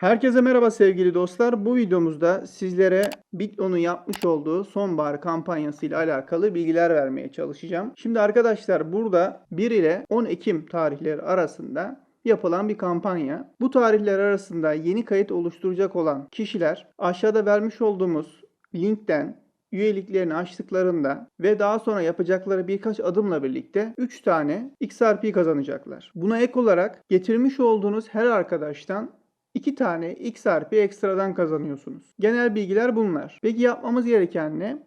Herkese merhaba sevgili dostlar. Bu videomuzda sizlere Bitlon'un yapmış olduğu sonbahar kampanyası ile alakalı bilgiler vermeye çalışacağım. Şimdi arkadaşlar burada 1 ile 10 Ekim tarihleri arasında yapılan bir kampanya. Bu tarihler arasında yeni kayıt oluşturacak olan kişiler aşağıda vermiş olduğumuz linkten üyeliklerini açtıklarında ve daha sonra yapacakları birkaç adımla birlikte 3 tane XRP kazanacaklar. Buna ek olarak getirmiş olduğunuz her arkadaştan 2 tane XRP ekstradan kazanıyorsunuz. Genel bilgiler bunlar. Peki yapmamız gereken ne?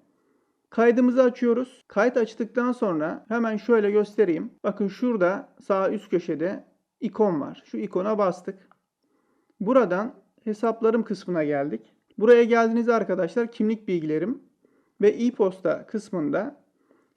Kaydımızı açıyoruz. Kayıt açtıktan sonra hemen şöyle göstereyim. Bakın şurada sağ üst köşede ikon var. Şu ikona bastık. Buradan hesaplarım kısmına geldik. Buraya geldiğinizde arkadaşlar kimlik bilgilerim ve e-posta kısmında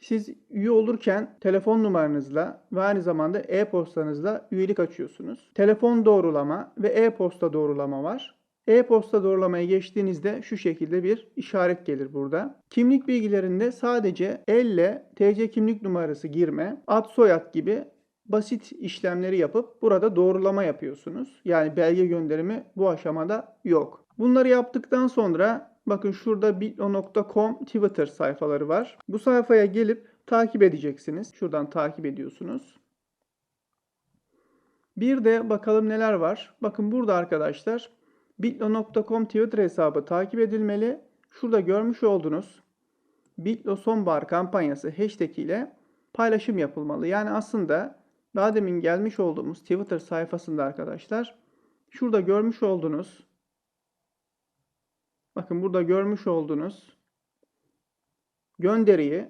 siz üye olurken telefon numaranızla ve aynı zamanda e-postanızla üyelik açıyorsunuz. Telefon doğrulama ve e-posta doğrulama var. E-posta doğrulamaya geçtiğinizde şu şekilde bir işaret gelir burada. Kimlik bilgilerinde sadece elle TC kimlik numarası girme, ad soyad gibi basit işlemleri yapıp burada doğrulama yapıyorsunuz. Yani belge gönderimi bu aşamada yok. Bunları yaptıktan sonra bakın şurada bitlo.com Twitter sayfaları var. Bu sayfaya gelip takip edeceksiniz. Şuradan takip ediyorsunuz. Bir de bakalım neler var. Bakın burada arkadaşlar bitlo.com Twitter hesabı takip edilmeli. Şurada görmüş olduğunuz Bitlo sonbahar kampanyası hashtag ile paylaşım yapılmalı. Yani aslında daha demin gelmiş olduğumuz Twitter sayfasında arkadaşlar şurada görmüş olduğunuz bakın burada görmüş olduğunuz gönderiyi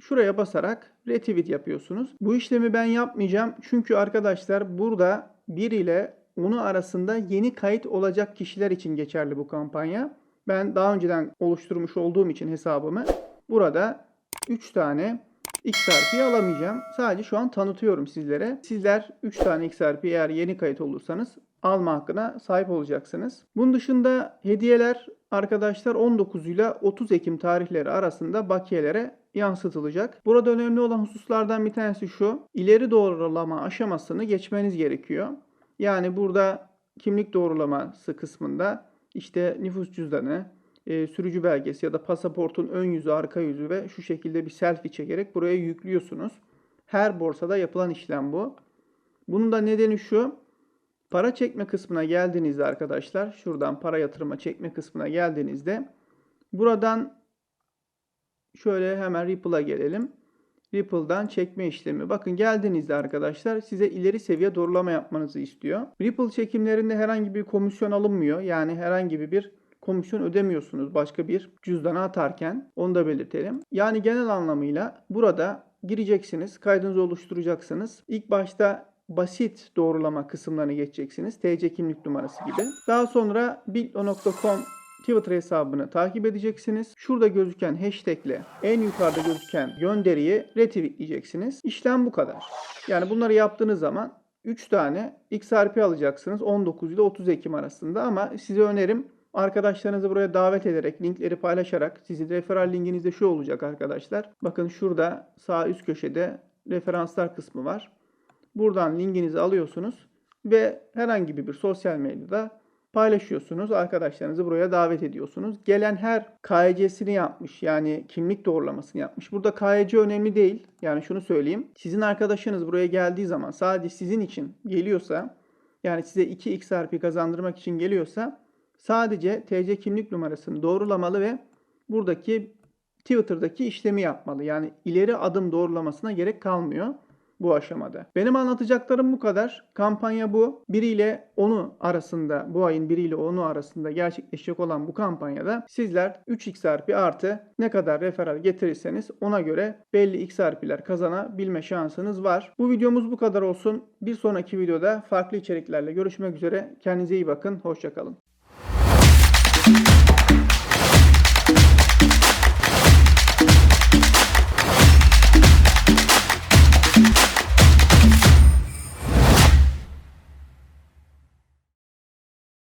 şuraya basarak retweet yapıyorsunuz. Bu işlemi ben yapmayacağım. Çünkü arkadaşlar burada 1 ile 10'u arasında yeni kayıt olacak kişiler için geçerli bu kampanya. Ben daha önceden oluşturmuş olduğum için hesabımı burada 3 tane XRP alamayacağım. Sadece şu an tanıtıyorum sizlere. Sizler 3 tane XRP eğer yeni kayıt olursanız alma hakkına sahip olacaksınız. Bunun dışında hediyeler arkadaşlar 19 ile 30 Ekim tarihleri arasında bakiyelere yansıtılacak. Burada önemli olan hususlardan bir tanesi şu. İleri doğrulama aşamasını geçmeniz gerekiyor. Yani burada kimlik doğrulaması kısmında işte nüfus cüzdanı, e, sürücü belgesi ya da pasaportun ön yüzü, arka yüzü ve şu şekilde bir selfie çekerek buraya yüklüyorsunuz. Her borsada yapılan işlem bu. Bunun da nedeni şu. Para çekme kısmına geldiğinizde arkadaşlar, şuradan para yatırıma çekme kısmına geldiğinizde buradan şöyle hemen Ripple'a gelelim. Ripple'dan çekme işlemi. Bakın geldiğinizde arkadaşlar size ileri seviye doğrulama yapmanızı istiyor. Ripple çekimlerinde herhangi bir komisyon alınmıyor. Yani herhangi bir komisyon ödemiyorsunuz başka bir cüzdana atarken. Onu da belirtelim. Yani genel anlamıyla burada gireceksiniz, kaydınızı oluşturacaksınız. İlk başta basit doğrulama kısımlarını geçeceksiniz. TC kimlik numarası gibi. Daha sonra bitlo.com Twitter hesabını takip edeceksiniz. Şurada gözüken hashtag ile en yukarıda gözüken gönderiyi retweetleyeceksiniz. İşlem bu kadar. Yani bunları yaptığınız zaman 3 tane XRP alacaksınız 19 ile 30 Ekim arasında ama size önerim Arkadaşlarınızı buraya davet ederek, linkleri paylaşarak, sizin referral linkiniz de şu olacak arkadaşlar. Bakın şurada sağ üst köşede referanslar kısmı var. Buradan linkinizi alıyorsunuz ve herhangi bir sosyal medyada paylaşıyorsunuz. Arkadaşlarınızı buraya davet ediyorsunuz. Gelen her KYC'sini yapmış yani kimlik doğrulamasını yapmış. Burada KYC önemli değil. Yani şunu söyleyeyim. Sizin arkadaşınız buraya geldiği zaman sadece sizin için geliyorsa yani size 2 XRP kazandırmak için geliyorsa sadece TC kimlik numarasını doğrulamalı ve buradaki Twitter'daki işlemi yapmalı. Yani ileri adım doğrulamasına gerek kalmıyor bu aşamada. Benim anlatacaklarım bu kadar. Kampanya bu. 1 ile 10'u arasında bu ayın 1 ile 10'u arasında gerçekleşecek olan bu kampanyada sizler 3 XRP artı ne kadar referral getirirseniz ona göre belli XRP'ler kazanabilme şansınız var. Bu videomuz bu kadar olsun. Bir sonraki videoda farklı içeriklerle görüşmek üzere. Kendinize iyi bakın. Hoşçakalın.